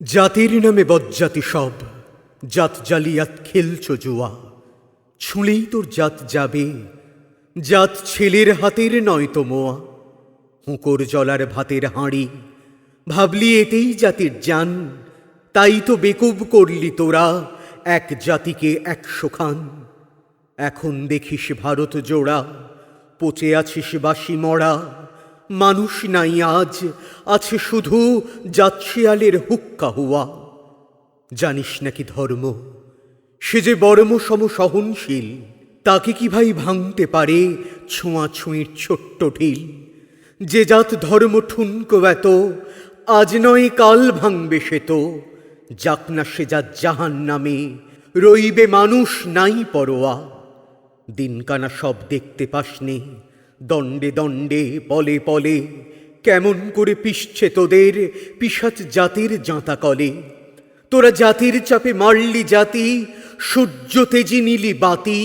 জাতির নামে বজ্জাতি সব, জাত জালিয়াত খেলছ জুয়া। ছুঁলেই তোর জাত যাবে, জাত ছেলের হাতের নয় তো মোয়া। হুঁকোর জলার ভাতের হাঁড়ি, ভাবলি এতেই জাতির যান তাই তো বেকুব করলি তোরা এক জাতিকে একশো খান। এখন দেখিস ভারত জোড়া, পচে আছিস বাসি মরা মানুষ নাই আজ, আছে শুধু জাতশিয়ালের হুক্কা হুয়া। জানিস নাকি ধর্ম? সে যে বর্ম সম সহনশীল, তাকে কি ভাই ভাঙতে পারে ছোঁয়া ছুঁয়ের ছোট্ট ঢিল? যে জাত ধর্ম ঠুনকো এত, আজ নয় কাল ভাঙবে সে তো। যাক না সে জাত জাহান নামে রইবে মানুষ নাই পরোয়া। দিনকানা সব দেখতে পাসনি দণ্ডে দণ্ডে, পলে পলে, কেমন করে পিষছে তোদের পিসাচ জাতির জাঁতা কলে তোরা জাতির চাপে মারলি জাতি সূর্য তেজি নিলি বাতি,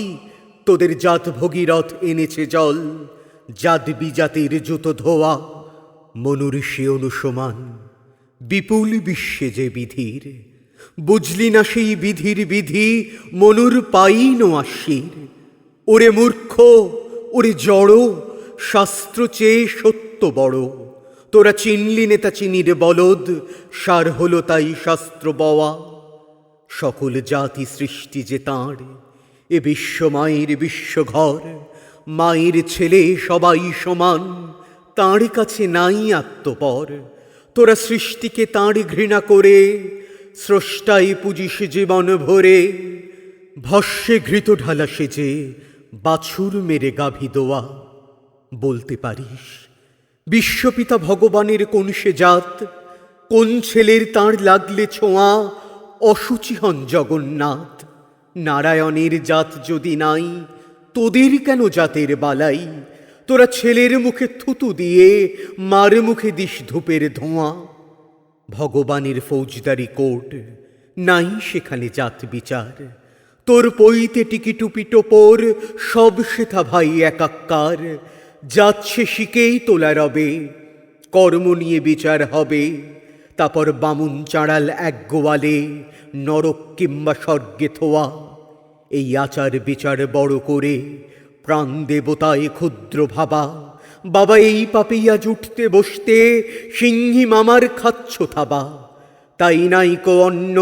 তোদের জাত ভগীরথ এনেছে জল, জাত বিজাতির জুতো ধোয়া মনুঋষি অনুসমান, বিপুল বিশ্বে যে বিধির। বুঝলি না সেই বিধির বিধি, মনুর পাইন আশির ওরে মূর্খ ওরে জড়, শাস্ত্র চেয়ে সত্য বড়। তোরা চিনলি নেতা চিনির বলদ, সার হলো তাই শাস্ত্র বওয়া। সকল জাতি সৃষ্টি যে তাঁর, এ বিশ্ব মায়ের বিশ্বঘর মায়ের ছেলে সবাই সমান, তাঁর কাছে নাই আত্মপর। তোরা সৃষ্টিকে তাঁর ঘৃণা করে স্রষ্টাই পুজিস জীবন ভরে। ভস্যে ঘৃত ঢালা সেজে বাছুর মেরে গাভী দোয়া। বলতে পারিস, বিশ্বপিতা ভগবানের কোন সে জাত, কোন ছেলের তাঁর লাগলে ছোঁয়া, অসুচি হন জগন্নাথ। নারায়ণের জাত যদি নাই, তোদের কেন জাতের বালাই? তোরা ছেলের মুখে থুতু দিয়ে, মার মুখে দিস ধূপের ধোঁয়া। ভগবানের ফৌজদারি কোর্ট, নাই সেখানে জাত বিচার। তোর পইতে টিকিটুপি টোপর, সব সেথা ভাই একাক্কার। যাচ্ছে শিকেই তোলা রবে, কর্ম নিয়ে বিচার হবে। তারপর বামুন চাঁড়াল এক গোয়ালে, নরক কিংবা স্বর্গে থোয়া। এই আচার বিচার বড় করে, প্রাণ দেবতায় ক্ষুদ্র ভাবা। বাবা, এই পাপিয়া জুটতে বসতে সিংহী মামার খাচ্ছ থাবা। তাই নাইকো অন্ন,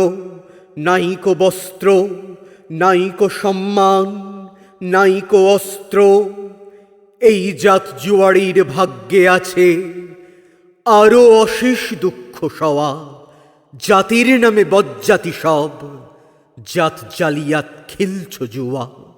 নাইকো বস্ত্র নাইকো সম্মান, নাইকো অস্ত্র, এই জাত জুয়ারির ভাগ্যে আছে আরও অশেষ দুঃখ সওয়া। জাতির নামে বজ্জাতি সব, জাত জালিয়াত খেলছ জুয়া।